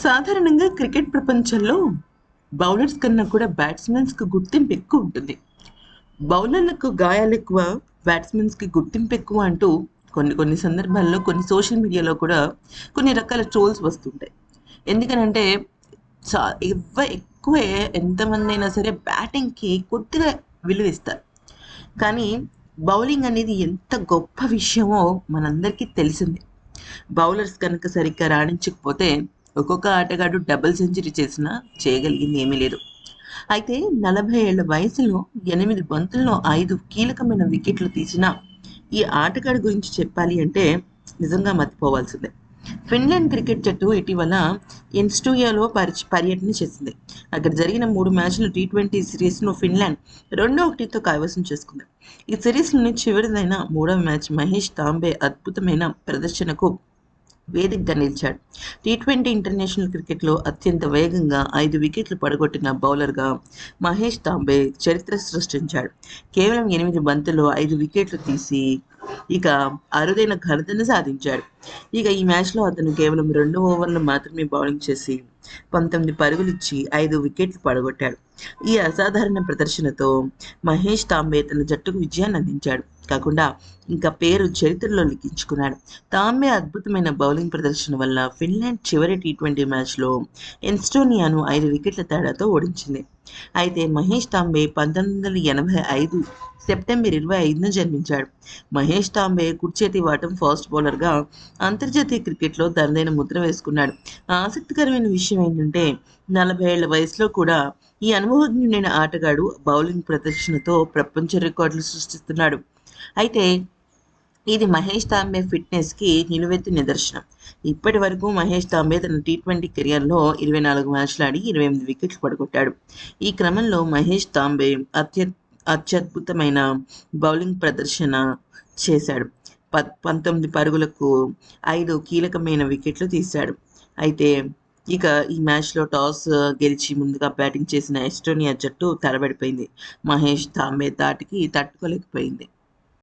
సాధారణంగా క్రికెట్ ప్రపంచంలో బౌలర్స్ కన్నా కూడా బ్యాట్స్మెన్స్కి గుర్తింపు ఎక్కువ ఉంటుంది. బౌలర్లకు గాయాలు ఎక్కువ బ్యాట్స్మెన్స్కి గుర్తింపు ఎక్కువ అంటూ కొన్ని కొన్ని సందర్భాల్లో కొన్ని సోషల్ మీడియాలో కూడా కొన్ని రకాల ట్రోల్స్ వస్తుంటాయి. ఎందుకనంటే చా ఎవ ఎక్కువ ఎంతమంది అయినా సరే బ్యాటింగ్కి కొద్దిగా విలువ ఇస్తారు. కానీ బౌలింగ్ అనేది ఎంత గొప్ప విషయమో మనందరికీ తెలిసిందే. బౌలర్స్ కనుక సరిగ్గా రాణించకపోతే ఒక్కొక్క ఆటగాడు డబుల్ సెంచరీ చేసినా చేయగలిగింది ఏమీ లేదు. అయితే నలభై ఏళ్ళ వయసులో ఎనిమిది బంతుల్లో ఐదు కీలకమైన వికెట్లు తీసిన ఈ ఆటగాడి గురించి చెప్పాలి అంటే నిజంగా మర్చిపోవాల్సిందే. ఫిన్లాండ్ క్రికెట్ జట్టు ఇటీవల ఇన్స్టూయాలో పరి పర్యటన చేసింది. అక్కడ జరిగిన మూడు మ్యాచ్లు టీ ట్వంటీ సిరీస్ను ఫిన్లాండ్ రెండో ఒకటితో కైవసం చేసుకుంది. ఈ సిరీస్లోని చివరిదైన మూడవ మ్యాచ్ మహేష్ తాంబే అద్భుతమైన ప్రదర్శనకు వేదికగా నిలిచాడు. టీ ట్వంటీ ఇంటర్నేషనల్ క్రికెట్లో అత్యంత వేగంగా ఐదు వికెట్లు పడగొట్టిన బౌలర్గా మహేష్ తాంబే చరిత్ర సృష్టించాడు. కేవలం ఎనిమిది బంతుల్లో ఐదు వికెట్లు తీసి ఇక అరుదైన ఘనతను సాధించాడు. ఇక ఈ మ్యాచ్లో అతను కేవలం రెండు ఓవర్లు మాత్రమే బౌలింగ్ చేసి పంతొమ్మిది పరుగులు ఇచ్చి ఐదు వికెట్లు పడగొట్టాడు. ఈ అసాధారణ ప్రదర్శనతో మహేష్ తాంబే తన జట్టుకు విజయాన్ని అందించాడు. కాకుండా ఇంకా పేరు చరిత్రలో లిఖించుకున్నాడు. తాంబే అద్భుతమైన బౌలింగ్ ప్రదర్శన వల్ల ఫిన్లాండ్ చివరి టీ ట్వంటీ మ్యాచ్లో ఎన్స్టోనియాను ఐదు వికెట్ల తేడాతో ఓడించింది. అయితే మహేష్ తాంబే పంతొమ్మిది వందల ఎనభై ఐదు సెప్టెంబర్ ఇరవై ఐదున జన్మించాడు. మహేష్ తాంబే కుర్చేతి వాటం ఫాస్ట్ బౌలర్గా అంతర్జాతీయ క్రికెట్లో తనదైన ముద్ర వేసుకున్నాడు. ఆసక్తికరమైన విషయం ఏంటంటే నలభై ఏళ్ళ వయసులో కూడా ఈ అనుభవజ్ఞుడైన ఆటగాడు బౌలింగ్ ప్రదర్శనతో ప్రపంచ రికార్డులు సృష్టిస్తున్నాడు. అయితే ఇది మహేష్ తాంబే ఫిట్నెస్కి నిలువెత్తు నిదర్శనం. ఇప్పటి వరకు మహేష్ తాంబే తన టీ ట్వంటీ కెరియర్లో ఇరవై నాలుగు మ్యాచ్లు ఆడి ఇరవై ఎనిమిది వికెట్లు పడగొట్టాడు. ఈ క్రమంలో మహేష్ తాంబే అత్య అత్యద్భుతమైన బౌలింగ్ ప్రదర్శన చేశాడు. ప పంతొమ్మిది పరుగులకు ఐదు కీలకమైన వికెట్లు తీశాడు. అయితే ఇక ఈ మ్యాచ్లో టాస్ గెలిచి ముందుగా బ్యాటింగ్ చేసిన ఎస్టోనియా జట్టు తరబడిపోయింది మహేష్ తాంబే దాటికి తట్టుకోలేకపోయింది.